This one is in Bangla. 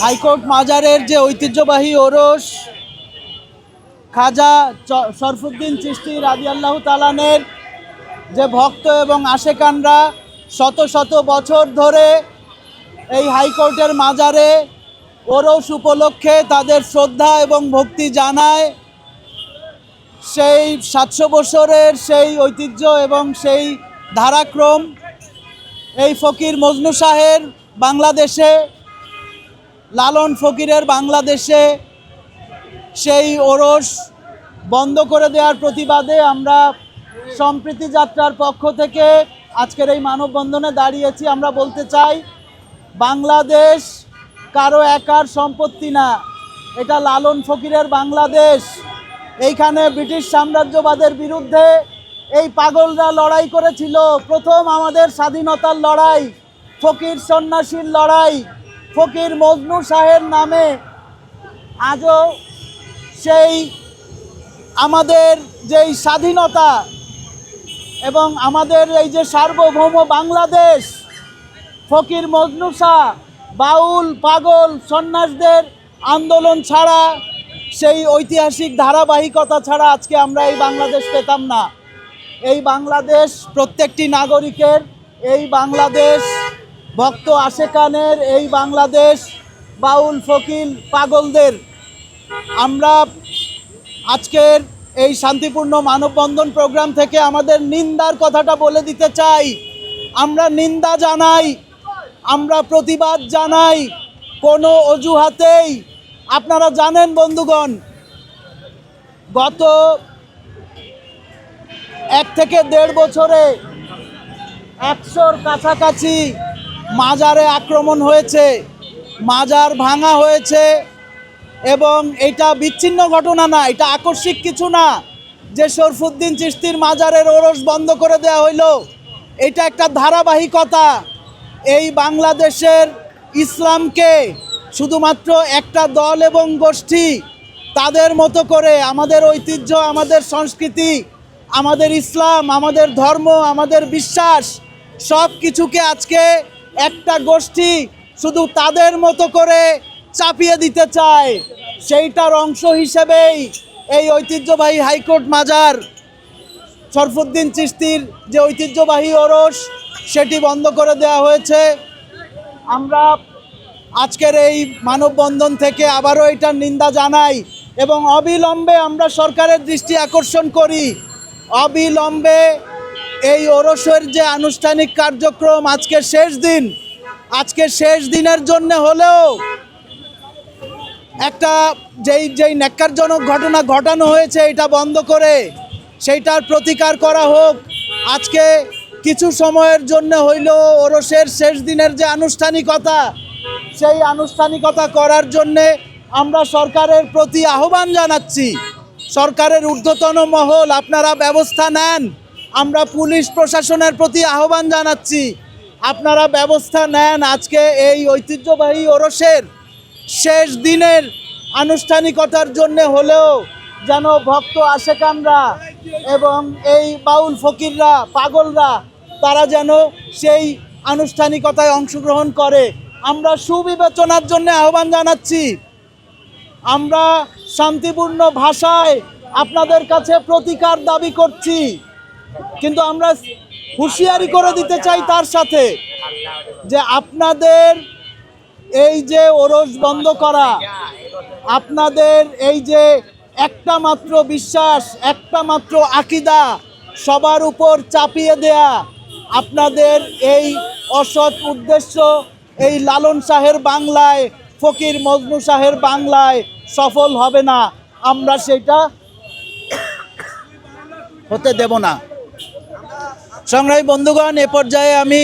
হাইকোর্ট মাজারের যে ঐতিহ্যবাহী ওরস, খাজা শরফুদ্দিন চিস্তি রাজি আল্লাহ তালানের যে ভক্ত এবং আশেকানরা শত শত বছর ধরে এই হাইকোর্টের মাজারে ওরস উপলক্ষে তাদের শ্রদ্ধা এবং ভক্তি জানায়, সেই সাতশো বছরের সেই ঐতিহ্য এবং সেই ধারাক্রম এই ফকির মজনু শাহের বাংলাদেশে লালন ফকিরের বাংলাদেশে সেই ওরস বন্ধ করে দেওয়ার প্রতিবাদে আমরা সম্প্রীতি যাত্রার পক্ষ থেকে আজকের এই মানববন্ধনে দাঁড়িয়েছি। আমরা বলতে চাই, বাংলাদেশ কারও একার সম্পত্তি না। এটা লালন ফকিরের বাংলাদেশ। এইখানে ব্রিটিশ সাম্রাজ্যবাদের বিরুদ্ধে এই পাগলরা লড়াই করেছিল। প্রথম আমাদের স্বাধীনতার লড়াই, ফকির সন্ন্যাসীর লড়াই। ফকির মজনু শাহের নামে আজও সেই আমাদের যেই স্বাধীনতা এবং আমাদের এই যে সার্বভৌম বাংলাদেশ, ফকির মজনু শাহ, বাউল, পাগল, সন্ন্যাসদের আন্দোলন ছাড়া, সেই ঐতিহাসিক ধারাবাহিকতা ছাড়া আজকে আমরা এই বাংলাদেশ পেতাম না। এই বাংলাদেশ প্রত্যেকটি নাগরিকের, এই বাংলাদেশ ভক্ত আশেকানের এই বাংলাদেশ বাউল ফকির পাগলদের, আমরা আজকের এই শান্তিপূর্ণ মানববন্ধন প্রোগ্রাম থেকে আমাদের নিন্দার কথাটা বলে দিতে চাই। আমরা নিন্দা জানাই, আমরা প্রতিবাদ জানাই, কোনো অজুহাতেই। আপনারা জানেন বন্ধুগণ, গত এক থেকে দেড় বছরে একশোর কাছাকাছি মাজারে আক্রমণ হয়েছে, মাজার ভাঙা হয়েছে এবং এটা বিচ্ছিন্ন ঘটনা না, এটা আকস্মিক কিছু না। যে শরফুদ্দিন চিস্তির মাজারের ওরস বন্ধ করে দেওয়া হইল, এটা একটা ধারাবাহিকতা। এই বাংলাদেশের ইসলামকে শুধুমাত্র একটা দল এবং গোষ্ঠী, তাদের মতো করে আমাদের ঐতিহ্য, আমাদের সংস্কৃতি, আমাদের ইসলাম, আমাদের ধর্ম, আমাদের বিশ্বাস সব কিছুকে আজকে একটা গোষ্ঠী শুধু তাদের মতো করে চাপিয়ে দিতে চায়, সেইটার অংশ হিসেবেই এই ঐতিহ্যবাহী হাইকোর্ট মাজার, শরফুদ্দিন চিস্তির যে ঐতিহ্যবাহী ওরস, সেটি বন্ধ করে দেওয়া হয়েছে। আমরা আজকের এই মানববন্ধন থেকে আবারও এটার নিন্দা জানাই এবং অবিলম্বে আমরা সরকারের দৃষ্টি আকর্ষণ করি। অবিলম্বে এই ওরসের যে আনুষ্ঠানিক কার্যক্রম আজকে শেষ দিন, আজকে শেষ দিনের জন্য হলেও একটা যেই যেই ন্যাক্কারজনক ঘটনা ঘটানো হয়েছে, এটা বন্ধ করে সেইটার প্রতিকার করা হোক। আজকে কিছু সময়ের জন্য হইল ওরসের শেষ দিনের যে আনুষ্ঠানিকতা, সেই আনুষ্ঠানিকতা করার জন্যে আমরা সরকারের প্রতি আহ্বান জানাচ্ছি। সরকারের ঊর্ধ্বতন মহল, আপনারা ব্যবস্থা নেন। আমরা পুলিশ প্রশাসনের প্রতি আহ্বান জানাচ্ছি, আপনারা ব্যবস্থা নেন আজকে এই ঐতিহ্যবাহী ওরসের শেষ দিনের আনুষ্ঠানিকতার জন্য হলেও যেন ভক্ত আশেকানরা এবং এই বাউল ফকিররা, পাগলরা, তারা যেন সেই আনুষ্ঠানিকতায় অংশগ্রহণ করে। আমরা সুবিবেচনার জন্য আহ্বান জানাচ্ছি, আমরা শান্তিপূর্ণ ভাষায় আপনাদের কাছে প্রতিকার দাবি করছি। কিন্তু আমরা হুঁশিয়ারি করে দিতে চাই তার সাথে যে আপনাদের এই যে ওরস বন্ধ করা, আপনাদের এই যে একটা মাত্র বিশ্বাস, একটা মাত্র আকিদা সবার উপর চাপিয়ে দেয়া, আপনাদের এই অসৎ উদ্দেশ্য, এই লালন শাহের বাংলায়, ফকির মজনু শাহের বাংলায় সফল হবে না। আমরা সেটা হতে দেব না। সংগ্রামী বন্ধুগণ এ পর্যায়ে আমি